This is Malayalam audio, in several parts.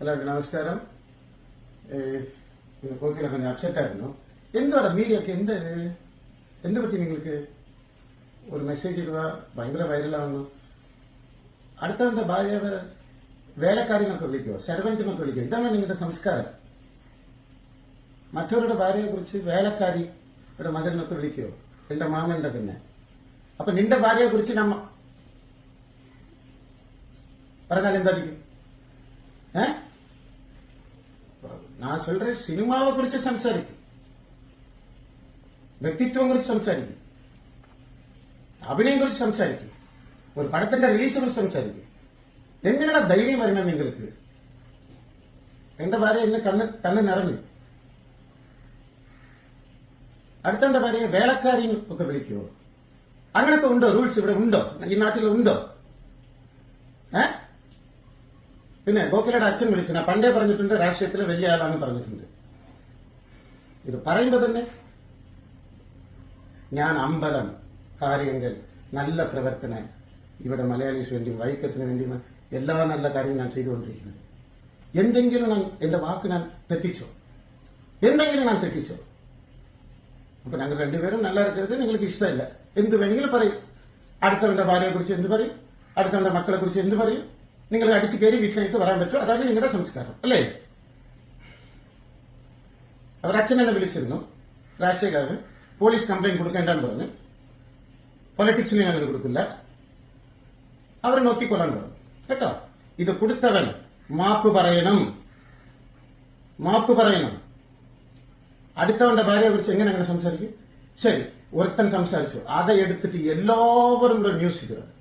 എല്ലാവർക്കും നമസ്കാരം. കോക്കിയിലെ കൊഞ്ചം അപ്സെറ്റായിരുന്നു. എന്താണ് മീഡിയക്ക് എന്ത് എന്ത് പറ്റി നിങ്ങൾക്ക്? ഒരു മെസ്സേജ് ഇടുക ഭയങ്കര വൈറലാവുന്നു. അടുത്തവന്റെ ഭാര്യ വേലക്കാരിനൊക്കെ വിളിക്കുമോ സെർവന്റിനൊക്കെ വിളിക്കുമോ ഇതാണ് നിങ്ങളുടെ സംസ്കാരം. മറ്റവരുടെ ഭാര്യയെ കുറിച്ച് വേലക്കാരിയുടെ മകനൊക്കെ വിളിക്കുമോ എന്റെ മാമന്റെ പിന്നെ. അപ്പൊ നിന്റെ ഭാര്യയെ കുറിച്ച് നമ്മ പറഞ്ഞാൽ എന്തായിരിക്കും? ഏഹ് நான் சொல்றேன் சினிமாவை குறித்து സംസാരിക്കും വ്യക്തിത്വം കുറിച്ച് സംസാരിക്കും അഭിനയം കുറിച്ച് സംസാരിക്കും ഒരു പടത്തിന്റെ റിലീസിനെ കുറിച്ച് സംസാരിക്കും എങ്ങനെയാണ് ധൈര്യം വരണം നിങ്ങൾക്ക് എന്റെ ഭാര്യ എന്നെ കണ്ണ് കണ്ണ് നിറഞ്ഞു അടുത്തെന്റെ ഭാര്യയെ വേളക്കാരി ഒക്കെ വിളിക്കുമോ അങ്ങനൊക്കെ ഉണ്ടോ റൂൾസ് ഇവിടെ ഉണ്ടോ ഈ നാട്ടിൽ ഉണ്ടോ ഏ പിന്നെ ഗോഖലയുടെ അച്ഛൻ വിളിച്ചു. ഞാൻ പണ്ടേ പറഞ്ഞിട്ടുണ്ട് രാഷ്ട്രീയത്തിലെ വലിയ ആളാണെന്ന് പറഞ്ഞിട്ടുണ്ട്. ഇത് പറയുമ്പോ തന്നെ ഞാൻ അമ്പലം കാര്യങ്ങൾ നല്ല പ്രവർത്തനം ഇവിടെ മലയാളീസ് വേണ്ടി വൈക്കത്തിന് വേണ്ടി എല്ലാ നല്ല കാര്യവും ഞാൻ ചെയ്തുകൊണ്ടിരിക്കുന്നത്. എന്തെങ്കിലും ഞാൻ എന്റെ വാക്ക് ഞാൻ തെറ്റിച്ചോ? എന്തെങ്കിലും ഞാൻ തെറ്റിച്ചോ? അപ്പൊ ഞങ്ങൾ രണ്ടുപേരും നല്ല ഇരിക്കരുത് നിങ്ങൾക്ക് ഇഷ്ടമില്ല. എന്ത് വേണമെങ്കിലും പറയും. അടുത്തവന്റെ ഭാര്യയെ കുറിച്ച് എന്ത് പറയും? അടുത്തവന്റെ മക്കളെ കുറിച്ച് എന്ത് പറയും? നിങ്ങൾ അടിച്ചു കയറി വീട്ടിലേക്ക് വരാൻ പറ്റും അതാണ് നിങ്ങളുടെ സംസ്കാരം അല്ലേ? അവർ അച്ഛനെന്നെ വിളിച്ചിരുന്നു. രാജശേഖരന് പോലീസ് കംപ്ലൈന്റ് കൊടുക്കേണ്ടെന്ന് പറഞ്ഞു. പൊളിറ്റിക്സിന് ഞങ്ങൾ കൊടുക്കില്ല. അവർ നോക്കിക്കൊള്ളാൻ പറഞ്ഞു. കേട്ടോ? ഇത് കൊടുത്തവൻ മാപ്പ് പറയണം. മാപ്പ് പറയണം. അടുത്തവന്റെ ഭാര്യയെ കുറിച്ച് എങ്ങനെ അങ്ങനെ സംസാരിക്കും? ശരി ഒരുത്തൻ സംസാരിച്ചു. അതെടുത്തിട്ട് എല്ലാവരും ന്യൂസ് ഇടുക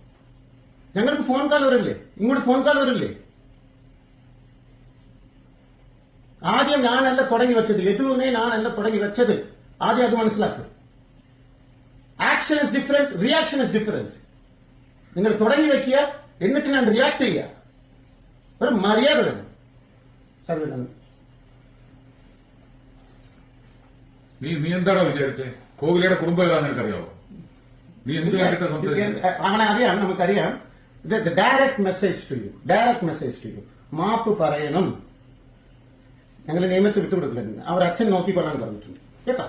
ഞങ്ങൾക്ക് ഫോൺ കാൽ വരില്ലേ? ഇങ്ങോട്ട് ഫോൺ കാൽ വരില്ലേ? ആദ്യം ഞാനല്ല തുടങ്ങി വെച്ചത്. യദുവിനെ ഞാനല്ല തുടങ്ങി വെച്ചത്. ആദ്യം അത് മനസ്സിലാക്കുക action is different reaction is different നിങ്ങൾ തുടങ്ങി വെക്കുക എന്നിട്ട് ഞാൻ റിയാക്ട് ചെയ്യുക. ഒരു മര്യാദ വേണം. നീ നീ എന്താടാ വിചാരിച്ചേ? കോഹ്ലിയുടെ കുടുംബം ഏതാണെന്ന് എനിക്കറിയാവോ നീ എന്ത് കണ്ടിട്ടാ സംസാരിച്ചത് അങ്ങനെ അറിയാം നമുക്കറിയാം. Direct message to you direct message to you മാപ്പ് പറയണം. ഞങ്ങൾ നിയമത്തിൽ വിട്ടുകൊടുക്കില്ല അവർ അച്ഛൻ നോക്കിക്കൊള്ളാൻ പറഞ്ഞിട്ടുണ്ട്. കേട്ടോ?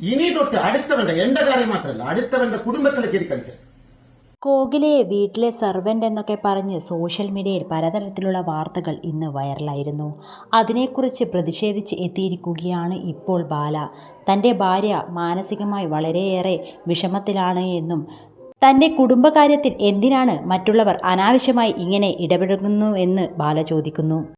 ഇനി തൊട്ട് അടുത്തവന്റെ എന്റെ കാര്യം മാത്രമല്ല അടുത്തവന്റെ കുടുംബത്തിലേക്ക് കളിക്കാം. കോഹ്ലിയെ വീട്ടിലെ സെർവന്റ് എന്നൊക്കെ പറഞ്ഞ് സോഷ്യൽ മീഡിയയിൽ പലതരത്തിലുള്ള വാർത്തകൾ ഇന്ന് വൈറലായിരുന്നു. അതിനെക്കുറിച്ച് പ്രതിഷേധിച്ച് എത്തിയിരിക്കുകയാണ് ഇപ്പോൾ ബാല. തന്റെ ഭാര്യ മാനസികമായി വളരെയേറെ വിഷമത്തിലാണ് എന്നും തന്റെ കുടുംബകാര്യത്തിൽ എന്തിനാണ് മറ്റുള്ളവർ അനാവശ്യമായി ഇങ്ങനെ ഇടപെടുന്നു എന്ന് ബാല ചോദിക്കുന്നു.